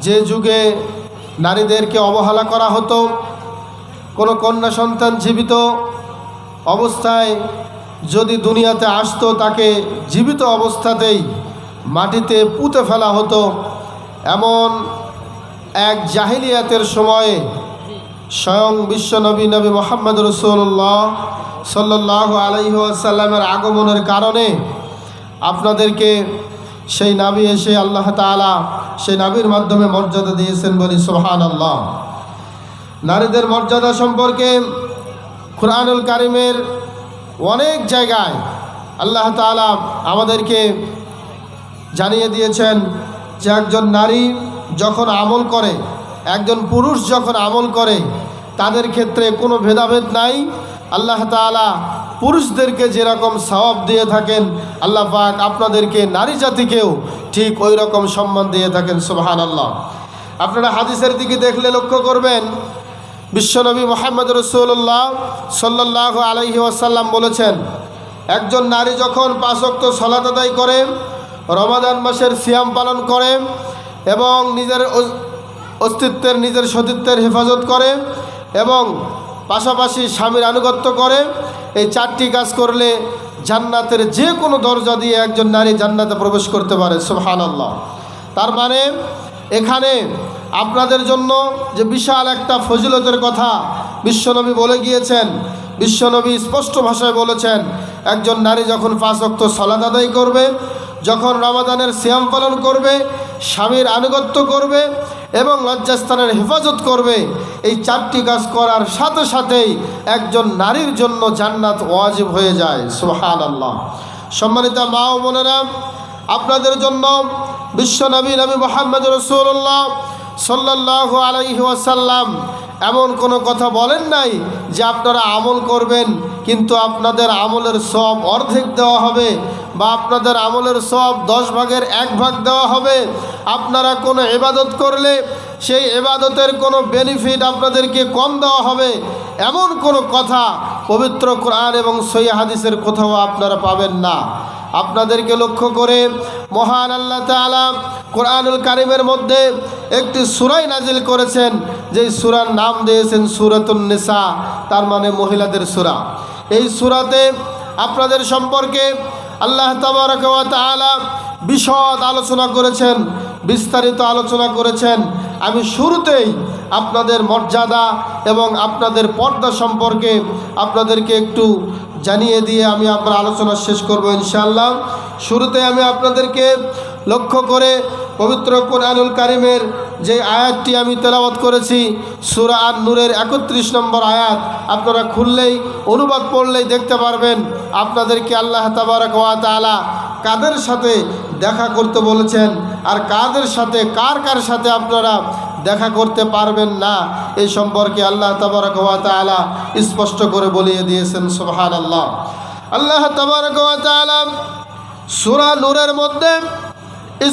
যে যুগে নারীদেরকে অবহেলা করা হতো, কোনো কন্যা সন্তান জীবিত অবস্থায় যদি দুনিয়াতে আসতো, তাকে জীবিত অবস্থাতেই মাটিতে পুঁতে ফেলা হতো। এমন এক জাহিলিয়াতের সময়ে স্বয়ং বিশ্বনবী নবী মোহাম্মদ রসুল্লাহ সাল্লাহ আলহিহাসাল্লামের আগমনের কারণে আপনাদেরকে সেই নাবি এসে আল্লাহ তালা সেই নাবির মাধ্যমে মর্যাদা দিয়েছেন বলি সোহান আল্লাহ নারীদের মর্যাদা সম্পর্কে কোরআনুল কারিমের অনেক জায়গায় আল্লাহ তালা আমাদেরকে জানিয়ে দিয়েছেন যে একজন নারী যখন আমল করে, একজন পুরুষ যখন আমল করে, তাদের ক্ষেত্রে কোনো ভেদাভেদ নাই। আল্লাহ তালা পুরুষদেরকে যেরকম সওয়াব দিয়ে থাকেন, আল্লাহ পাক আপনাদেরকে নারী জাতিকেও ঠিক ওই রকম সম্মান দিয়ে থাকেন সুবহান আল্লাহ আপনারা হাদিসের দিকে দেখলে লক্ষ্য করবেন, বিশ্বনবী মোহাম্মদ রসুল্লাহ সাল্লাহ আলহি ওয়াসাল্লাম বলেছেন, একজন নারী যখন পাঁচক্ত সলাত আদায় করে, রমাদান মাসের সিয়াম পালন করে এবং নিজের অস্তিত্বের নিজের সতীত্বের হেফাজত করে এবং পাশাপাশি স্বামীর আনুগত্য করে এই চারটি কাজ করলে জান্নাতের যে কোনো দরজা দিয়ে একজন নারী জান্নাতে প্রবেশ করতে পারে সুবহান আল্লাহ তার মানে এখানে আপনাদের জন্য যে বিশাল একটা ফজিলতের কথা বিশ্বনবী বলে গিয়েছেন, বিশ্বনবী স্পষ্ট ভাষায় বলেছেন, একজন নারী যখন পাঁচ অক্ত সলাদ আদায় করবে, যখন রমাদানের সিয়াম পালন করবে, স্বামীর আনুগত্য করবে এবং লজ্জাস্থানের হেফাজত করবে। এই চারটি কাজ করার সাথে সাথেই একজন নারীর জন্য জান্নাত ওয়াজিব হয়ে যায়। সুহান আল্লাহ সম্মানিত মা ও বোনেরা, আপনাদের জন্য বিশ্ব নবী নবী মোহাম্মদ রসুল্লাহ সাল্লাহ আলাইহি ওয়াসাল্লাম এমন কোনো কথা বলেন নাই যে আপনারা আমল করবেন, কিন্তু আপনাদের আমলের সব অর্ধেক দেওয়া হবে বা আপনাদের আমলের সব দশ ভাগের এক ভাগ দেওয়া হবে। আপনারা কোনো এবাদত করলে সেই এবাদতের কোনো বেনিফিট আপনাদেরকে কম দেওয়া হবে। এমন কোনো কথা পবিত্র কোরআন এবং সই হাদিসের কোথাও আপনারা পাবেন না। আপনাদেরকে লক্ষ্য করে মহান আল্লাহ তালা কোরআনুল কারিমের মধ্যে একটি সুরাই নাজিল করেছেন, যেই সুরার নাম দিয়েছেন সুরাতুন নিসা, তার মানে মহিলাদের সুরা। এই সুরাতে আপনাদের সম্পর্কে আল্লাহ তালা বিশদ আলোচনা করেছেন। বিস্তারিত আলোচনা করেছেন। আমি শুরুতেই আপনাদের মর্যাদা এবং আপনাদের পর্দা সম্পর্কে আপনাদেরকে একটু জানিয়ে দিয়ে আমি আপনার আলোচনা শেষ করব ইনশাআল্লাহ। শুরুতে আমি আপনাদেরকে লক্ষ্য করে পবিত্র কোরআনুল কারিমের যে আয়াতটি আমি তেলাওয়াত করেছি, সুরা আর নূরের একত্রিশ নম্বর আয়াত, আপনারা খুললেই, অনুবাদ পড়লেই দেখতে পারবেন, আপনাদেরকে আল্লাহ তাবারক ওয়া তাআলা কাদের সাথে দেখা করতে বলেছেন আর কাদের সাথে, কার কার সাথে আপনারা দেখা করতে পারবেন না এই সম্পর্কে আল্লাহ তবরকালা স্পষ্ট করে বলিয়ে দিয়েছেন সোহান আল্লাহ আল্লাহ তবরকালা সুরা নূরের মধ্যে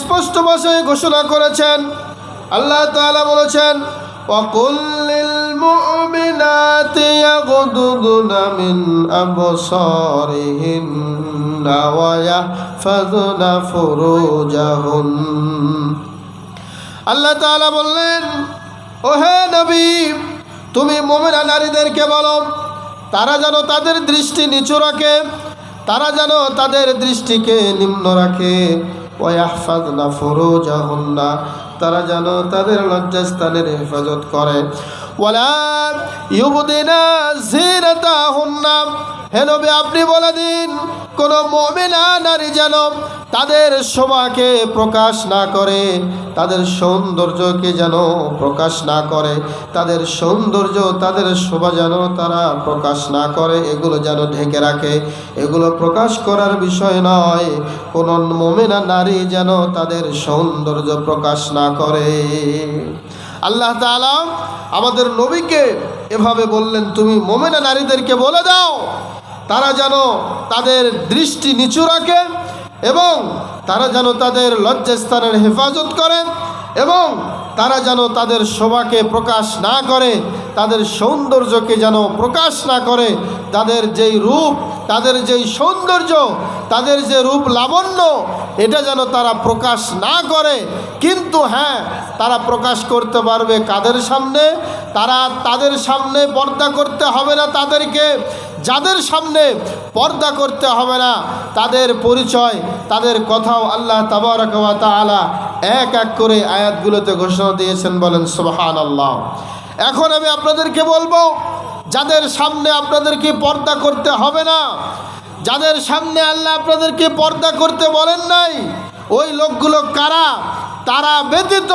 স্পষ্ট ভাষায় ঘোষণা করেছেন। আল্লাহ তালা বলেছেন অকুল্লিল للمؤمنات يغضضن من أبصارهن ويحفظن فروجهن আল্লাহ তাআলা বললেন ও হে নবী তুমি মোমেনা নারীদেরকে বলো তারা যেন তাদের দৃষ্টি নিচু রাখে তারা যেন তাদের দৃষ্টিকে নিম্ন রাখে। ওয়াহফাজনা ফুরুজাহুন্না, তারা যেন তাদের লজ্জাস্থানের হেফাজত করে। ওয়ালা ইউবদিনা জিনাতাহুন্না হে নবী, আপনি বলে দিন, কোন মমিনা নারী যেন তাদের শোভাকে প্রকাশ না করে, তাদের সৌন্দর্যকে যেন প্রকাশ না করে, তাদের সৌন্দর্য, তাদের শোভা যেন তারা প্রকাশ না করে, এগুলো যেন ঢেকে রাখে। এগুলো প্রকাশ করার বিষয় নয়, কোন মমিনা নারী যেন তাদের সৌন্দর্য প্রকাশ না করে। আল্লাহ তাআলা আমাদের নবীকে এভাবে বললেন, তুমি মোমেনা নারীদেরকে বলে দাও তারা যেন তাদের দৃষ্টি নিচু রাখে এবং তারা যেন তাদের লজ্জাস্থানের হেফাজত করে এবং তারা যেন তাদের শোভাকে প্রকাশ না করে, তাদের সৌন্দর্যকে যেন প্রকাশ না করে, তাদের যেই রূপ, তাদের যেই সৌন্দর্য, তাদের যে রূপ লাবণ্য, এটা যেন তারা প্রকাশ না করে। কিন্তু হ্যাঁ তারা প্রকাশ করতে পারবে কাদের সামনে? তারা তাদের সামনে পর্দা করতে হবে না তাদেরকে। যাদের সামনে পর্দা করতে হবে না, তাদের পরিচয়, তাদের কথাও আল্লাহ তাবারকাওয়া তাআলা এক এক করে আয়াতগুলোতে ঘোষণা দিয়েছেন, বলেন সোহান আল্লাহ এখন আমি আপনাদেরকে বলব, যাদের সামনে আপনাদেরকে পর্দা করতে হবে না, যাদের সামনে আল্লাহ আপনাদেরকে পর্দা করতে বলেন নাই, ওই লোকগুলো কারা? তারা ব্যতীত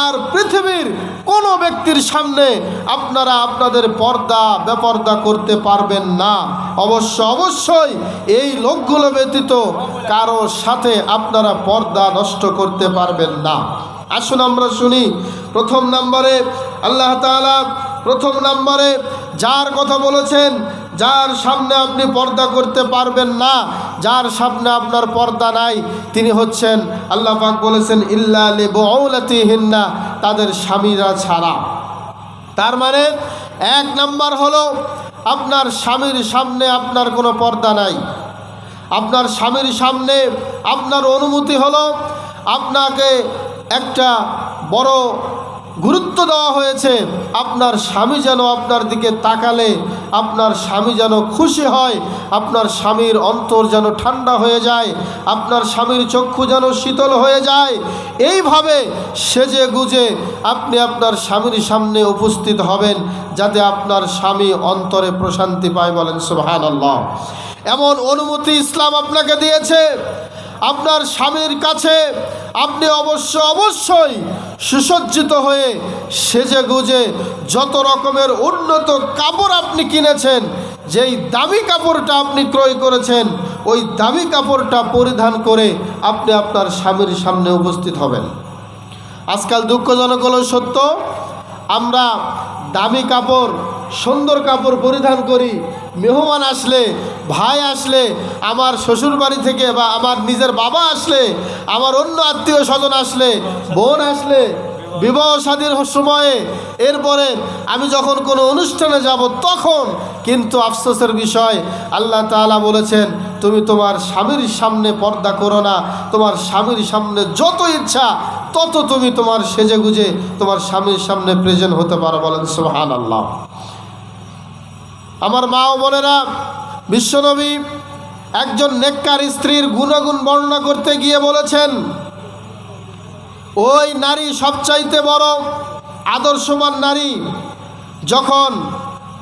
আর পৃথিবীর কোনো ব্যক্তির সামনে আপনারা আপনাদের পর্দা বেপর্দা করতে পারবেন না। অবশ্য অবশ্যই এই লোকগুলো ব্যতীত কারও সাথে আপনারা পর্দা নষ্ট করতে পারবেন না। আসুন আমরা শুনি প্রথম নম্বরে আল্লাহ তাআলা প্রথম নম্বরে যার কথা বলেছেন যার সামনে আপনি পর্দা করতে পারবেন না, যার সামনে আপনার পর্দা নাই, তিনি হচ্ছেন আল্লাহ পাক বলেছেন, ইল্লা লি হিন্না তাদের স্বামীরা ছাড়া। তার মানে এক নাম্বার হলো আপনার স্বামীর সামনে আপনার কোনো পর্দা নাই। আপনার স্বামীর সামনে আপনার অনুমতি হলো আপনাকে একটা বড় গুরুত্ব দেওয়া হয়েছে, আপনার স্বামী যেন আপনার দিকে তাকালে, আপনার স্বামী যেন খুশি হয়, আপনার স্বামীর অন্তর যেন ঠান্ডা হয়ে যায়, আপনার স্বামীর চক্ষু যেন শীতল হয়ে যায়। এইভাবে সেজে গুজে আপনি আপনার স্বামীর সামনে উপস্থিত হবেন, যাতে আপনার স্বামী অন্তরে প্রশান্তি পায় বলেন সুবহান এমন অনুমতি ইসলাম আপনাকে দিয়েছে আপনার স্বামীর কাছে আপনি অবশ্য অবশ্যই সুসজ্জিত হয়ে সেজে গুজে যত রকমের উন্নত কাপড় আপনি কিনেছেন, যেই দামি কাপড়টা আপনি ক্রয় করেছেন, ওই দামি কাপড়টা পরিধান করে আপনি আপনার স্বামীর সামনে উপস্থিত হবেন। আজকাল দুঃখজনক হলো সত্য, আমরা দামি কাপড় সুন্দর কাপড় পরিধান করি। মেহমান আসলে, ভাই আসলে, আমার শ্বশুর বাড়ি থেকে বা আমার নিজের বাবা আসলে, আমার অন্য আত্মীয় স্বজন আসলে, বোন আসলে, বিবাহ শাদীর সময়ে। এরপরে আমি যখন কোনো অনুষ্ঠানে যাব তখন কিন্তু আফসোসের বিষয়, আল্লাহ তাআলা বলেছেন, তুমি তোমার স্বামীর সামনে পর্দা করো না। তোমার স্বামীর সামনে যত ইচ্ছা, তত তুমি তোমার সেজে গুজে তোমার স্বামীর সামনে প্রেজেন্ট হতে পারো। বলেন সুবহান আল্লাহ আমার মা ও বোনেরা, বিশ্বনবী একজন নেককার স্ত্রীর গুণগুণ বর্ণনা করতে গিয়ে বলেছেন, ওই নারী সবচাইতে বড় আদর্শবান নারী যখন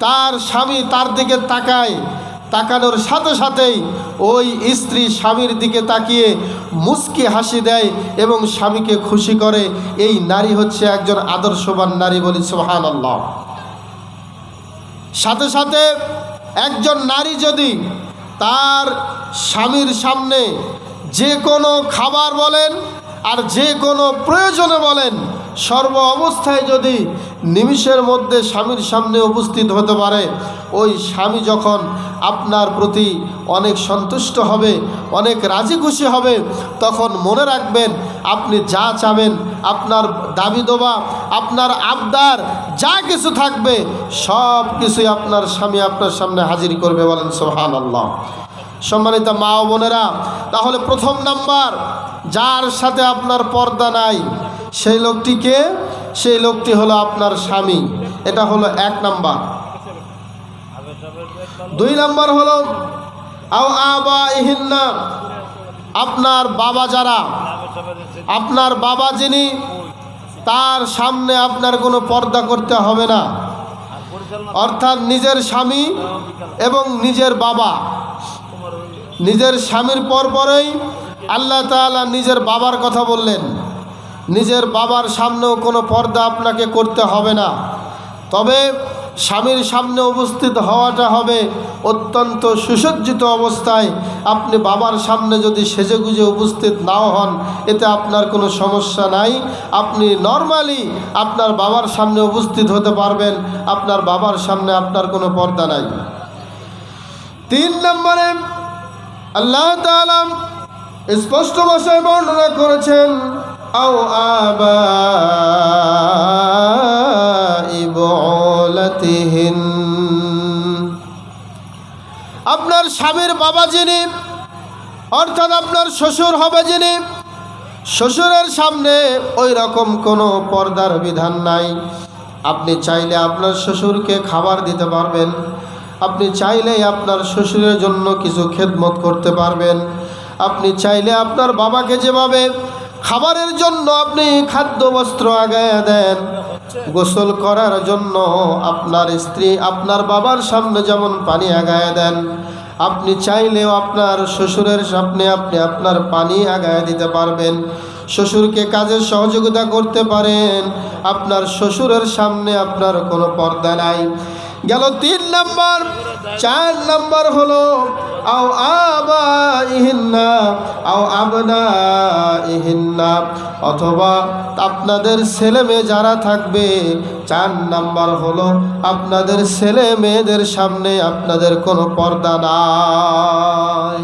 তার স্বামী তার দিকে তাকায়, তাকানোর সাথে সাথেই ওই স্ত্রী স্বামীর দিকে তাকিয়ে মুস্কি হাসি দেয় এবং স্বামীকে খুশি করে, এই নারী হচ্ছে একজন আদর্শবান নারী বলি সোহান আল্লাহ সাথে সাথে একজন নারী যদি তার স্বামীর সামনে যে কোনো খাবার বলেন আর যে কোনো প্রয়োজনে বলেন, সর্ব অবস্থায় যদি নিমিষের মধ্যে স্বামীর সামনে উপস্থিত হতে পারে, ওই স্বামী যখন আপনার প্রতি অনেক সন্তুষ্ট হবে, অনেক রাজি খুশি হবে। তখন মনে রাখবেন, আপনি যা চাবেন, আপনার দাবি দোবা আপনার আবদার, যা কিছু থাকবে, সব কিছুই আপনার স্বামী আপনার সামনে হাজির করবে বলেন সোহান আল্লাহ সম্মানিত মা ও বোনেরা, তাহলে প্রথম নাম্বার, যার সাথে আপনার পর্দা নাই, সেই লোকটিকে, সেই লোকটি হলো আপনার স্বামী। এটা হলো এক নাম্বার। দুই নম্বর হলো আপনার বাবা যারা, আপনার বাবা যিনি, তার সামনে আপনার কোনো পর্দা করতে হবে না। অর্থাৎ নিজের স্বামী এবং নিজের বাবা। নিজের স্বামীর পর পরেই আল্লাহ তাআলা নিজের বাবার কথা বললেন। নিজের বাবার সামনেও কোনো পর্দা আপনাকে করতে হবে না। তবে স্বামীর সামনে উপস্থিত হওয়াটা হবে অত্যন্ত সুসজ্জিত অবস্থায়। আপনি বাবার সামনে যদি সেজেগুজে উপস্থিত নাও হন, এতে আপনার কোনো সমস্যা নাই। আপনি নর্মালি আপনার বাবার সামনে উপস্থিত হতে পারবেন, আপনার বাবার সামনে আপনার কোনো পর্দা নাই। তিন নম্বরে আল্লাহ তাআলা স্পষ্ট ভাষায় বর্ণনা করেছেন, আও আবা ইবলাতিহিন আপনার স্বামীর বাবা যিনি, অর্থাৎ আপনার শ্বশুর হবে যিনি, শ্বশুরের সামনে ওই রকম কোনো পর্দার বিধান নাই। আপনি চাইলে আপনার শ্বশুরকে খাবার দিতে পারবেন। আপনি চাইলে আপনার শ্বশুরের জন্য কিছু খেদমত করতে পারবেন। আপনি চাইলে আপনার বাবাকে যেভাবে খাবারের জন্য আপনি খাদ্য বস্ত্র আগায় দেন গোসল করার জন্য আপনার স্ত্রী আপনার বাবার সামনে যেমন পানি আগায় দেন, আপনি চাইলেও আপনার শ্বশুরের সামনে আপনি আপনার পানি আগায় দিতে পারবেন। শ্বশুরকে কাজে সহযোগিতা করতে পারেন, আপনার শ্বশুরের সামনে আপনার কোনো পর্দা নাই। গেল তিন নাম্বার, চার নাম্বার হলো, আও আবা ইহিন্না আও আবনা ইহিন্না অথবা আপনাদের ছেলে মেয়ে যারা থাকবে, চার নাম্বার হলো আপনাদের ছেলে মেয়েদের সামনে আপনাদের কোনো পর্দা নাই।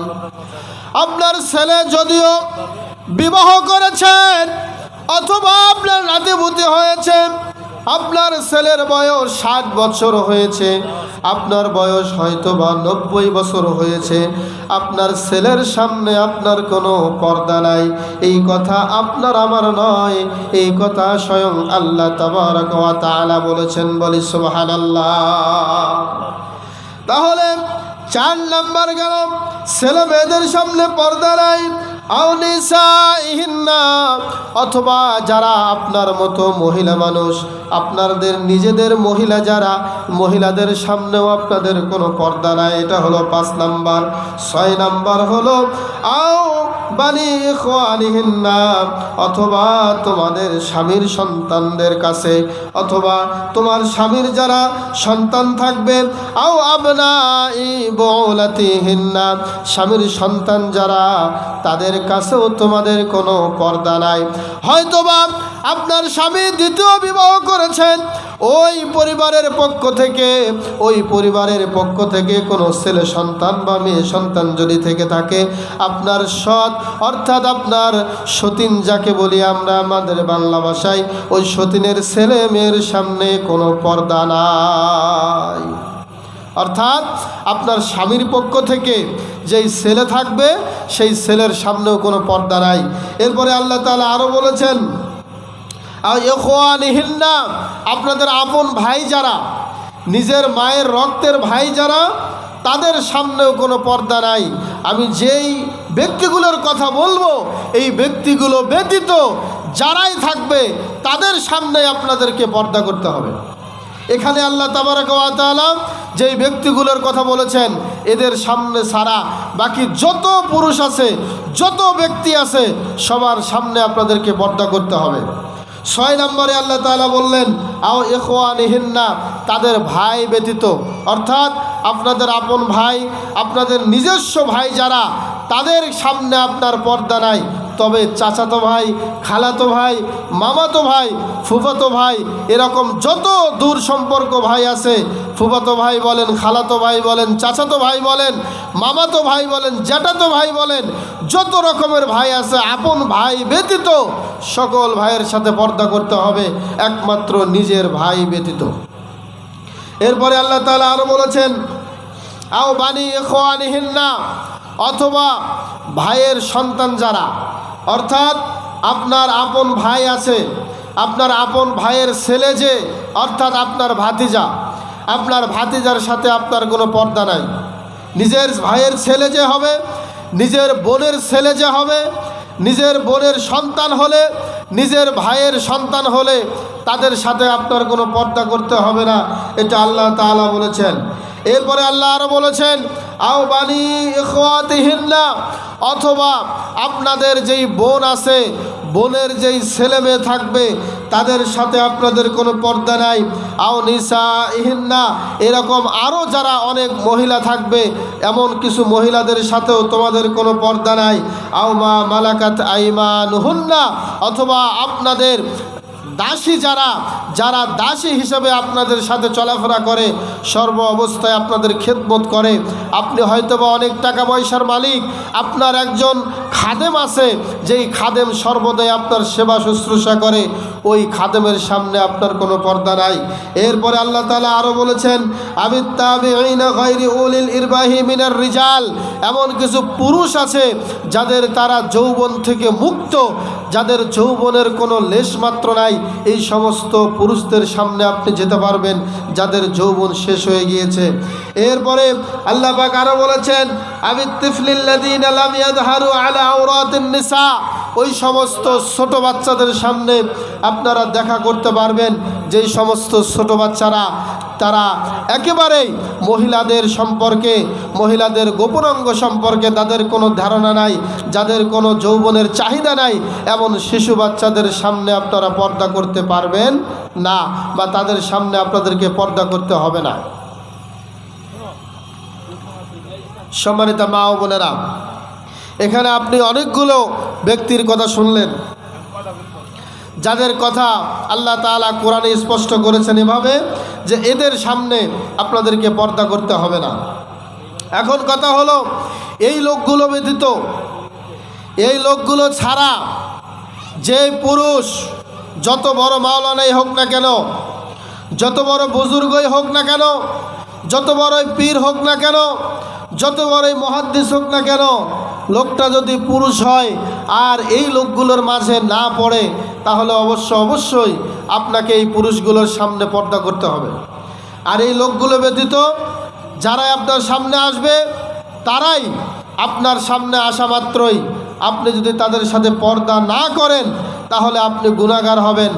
আপনার ছেলে যদিও বিবাহ করেছেন, অথবা আপনার নাতিভূতি হয়েছে আপনার ছেলের বয়স ষাট বছর হয়েছে, আপনার বয়স হয়তো বা নব্বই বছর হয়েছে, আপনার ছেলের সামনে আপনার কোনো পর্দা নাই। এই কথা আপনার আমার নয়, এই কথা স্বয়ং আল্লাহ তাআলা বলেছেন, বলি সুবহানাল্লাহ। তাহলে চার নাম্বার গেলাম, ছেলে মেয়েদের সামনে পর্দা নাই অথবা যারা আপনার মতো মহিলা মানুষ, আপনাদের নিজেদের মহিলা যারা, মহিলাদের সামনেও আপনাদের কোনো পর্দা নাই, এটা হলো পাঁচ নাম্বার। ছয় নাম্বার হলো, আও বানি খোয়ানিহিন্না অথবা তোমাদের স্বামীর সন্তানদের কাছে, অথবা তোমার স্বামীর যারা সন্তান থাকবে আও আবনা ই বৌলাতিহিন্না স্বামীর সন্তান যারা, তাদের কাছেও তোমাদের কোনো পর্দা নাই। হয়তোবা আপনার স্বামী দ্বিতীয় বিবাহ করেছেন ওই পরিবারের পক্ষ থেকে, ওই পরিবারের পক্ষ থেকে কোনো ছেলে সন্তান বা মেয়ে সন্তান যদি থেকে থাকে, আপনার সৎ, অর্থাৎ আপনার সতীন যাকে বলি আমরা আমাদের বাংলা ভাষায়, ওই সতীনের ছেলে মেয়ের সামনে কোনো পর্দা নাই। অর্থাৎ আপনার স্বামীর পক্ষ থেকে যেই ছেলে থাকবে, সেই ছেলের সামনেও কোনো পর্দা নাই। এরপরে আল্লাহ তাআলা আরও বলেছেন ইখওয়ানিহিন্না, আপনাদের আপন ভাই যারা, নিজের মায়ের রক্তের ভাই যারা, তাদের সামনেও কোনো পর্দা নাই। আমি যেই ব্যক্তিগুলোর কথা বলব, এই ব্যক্তিগুলো ব্যতীত যারাই থাকবে, তাদের সামনে আপনাদেরকে পর্দা করতে হবে। এখানে আল্লাহ তাবারকালা যেই ব্যক্তিগুলোর কথা বলেছেন, এদের সামনে সারা, বাকি যত পুরুষ আছে, যত ব্যক্তি আছে, সবার সামনে আপনাদেরকে পর্দা করতে হবে। ছয় নম্বরে আল্লাহ তালা বললেন, আও এখোয়ানিহিন্না তাদের ভাই ব্যতীত। অর্থাৎ আপনাদের আপন ভাই, আপনাদের নিজস্ব ভাই যারা, তাদের সামনে আপনার পর্দা নাই। তবে চাচাতো ভাই, খালাতো ভাই, মামাতো ভাই, ফুফাতো ভাই, এরকম যত দূর সম্পর্ক ভাই আছে, ফুফাতো ভাই বলেন, খালাতো ভাই বলেন, চাচাতো ভাই বলেন, মামাতো ভাই বলেন, জ্যাঠাতো ভাই বলেন, যত রকমের ভাই আছে, আপন ভাই ব্যতীত সকল ভাইয়ের সাথে পর্দা করতে হবে, একমাত্র নিজের ভাই ব্যতীত। এরপরে আল্লাহ তাআলা আরও বলেছেন, আও বানি খোয়ানিহিন্না অথবা ভাইয়ের সন্তান যারা অর্থাৎ আপনার আপন ভাই আছে, আপনার আপন ভাইয়ের ছেলে যে, অর্থাৎ আপনার ভাতিজা, আপনার ভাতিজার সাথে আপনার কোনো পর্দা নাই। নিজের ভাইয়ের ছেলে যে হবে, নিজের বোনের ছেলে যে হবে, নিজের বোনের সন্তান হলে, নিজের ভাইয়ের সন্তান হলে তাদের সাথে আপনার কোনো পর্দা করতে হবে না, এটা আল্লাহ তাআলা বলেছেন। এরপরে আল্লাহ আরও বলেছেন আও বানি ইখওয়াতিহিন্না, অথবা আপনাদের যেই বোন আছে, বোনের যেই ছেলে মেয়ে থাকবে, তাদের সাথে আপনাদের কোনো পর্দা নাই। আও নিসা ইহিন্না এরকম আরও যারা অনেক মহিলা থাকবে, এমন কিছু মহিলাদের সাথেও তোমাদের কোনো পর্দা নাই। আও মা মালাকাত আইমা নুহুন্না অথবা আপনাদের দাসী যারা যারা দাসী হিসেবে আপনাদের সাথে চলাফেরা করে, সর্ব অবস্থায় আপনাদের খেদমত করে। আপনি হয়তো বা অনেক টাকা পয়সার মালিক, আপনার একজন খাদেম আছে, যেই খাদেম সর্বদাই আপনার সেবা শুশ্রূষা করে, ওই খাদেমের সামনে আপনার কোনো পর্দা নাই। এরপরে আল্লাহ তালা আরও বলেছেন আমি রিজাল। এমন কিছু পুরুষ আছে, যাদের তারা যৌবন থেকে মুক্ত যাদের যৌবনের কোনো লেশমাত্র নাই, এই সমস্ত পুরুষদের সামনে আপনি যেতে পারবেন, যাদের যৌবন শেষ হয়ে গিয়েছে। এরপরে আল্লাহ পাক আরও বলেছেন আমি তিফলিল্লাদিন আলাম ইয়াদহারু আলা আওরাতিন নিসা। ওই সমস্ত ছোট বাচ্চাদের সামনে আপনারা দেখা করতে পারবেন যেই সমস্ত ছোট বাচ্চারা, তারা একেবারেই মহিলাদের সম্পর্কে, মহিলাদের গোপনাঙ্গ সম্পর্কে তাদের কোনো ধারণা নাই, যাদের কোনো যৌবনের চাহিদা নাই, এমন শিশু বাচ্চাদের সামনে আপনারা পর্দা করতে পারবেন না বা তাদের সামনে আপনাদেরকে পর্দা করতে হবে না। সম্মানিত মা ও বোনেরা এখানে আপনি অনেকগুলো ব্যক্তির কথা শুনলেন। যাদের কথা আল্লাহ তাআলা কোরআনে স্পষ্ট করেছেন এভাবে যে এদের সামনে আপনাদেরকে পর্দা করতে হবে না। এখন কথা হলো, এই লোকগুলো ব্যতীত, এই লোকগুলো ছাড়া যে পুরুষ যত বড় মাওলানাই হোক না কেন, যত বড় বুজুর্গই হোক না কেন, যত বড়ই পীর হোক না কেন, যত বড়ই মহাদ্দিস হোক না কেন লোকটা যদি পুরুষ হয় আর এই লোকগুলোর মাঝে না পড়ে, তাহলে অবশ্য অবশ্যই আপনাকে এই পুরুষগুলোর সামনে পর্দা করতে হবে। আর এই লোকগুলো ব্যতীত যারাই আপনার সামনে আসবে, তারাই আপনার সামনে আসা মাত্রই আপনি যদি তাদের সাথে পর্দা না করেন, তাহলে আপনি গুণাগার হবেন।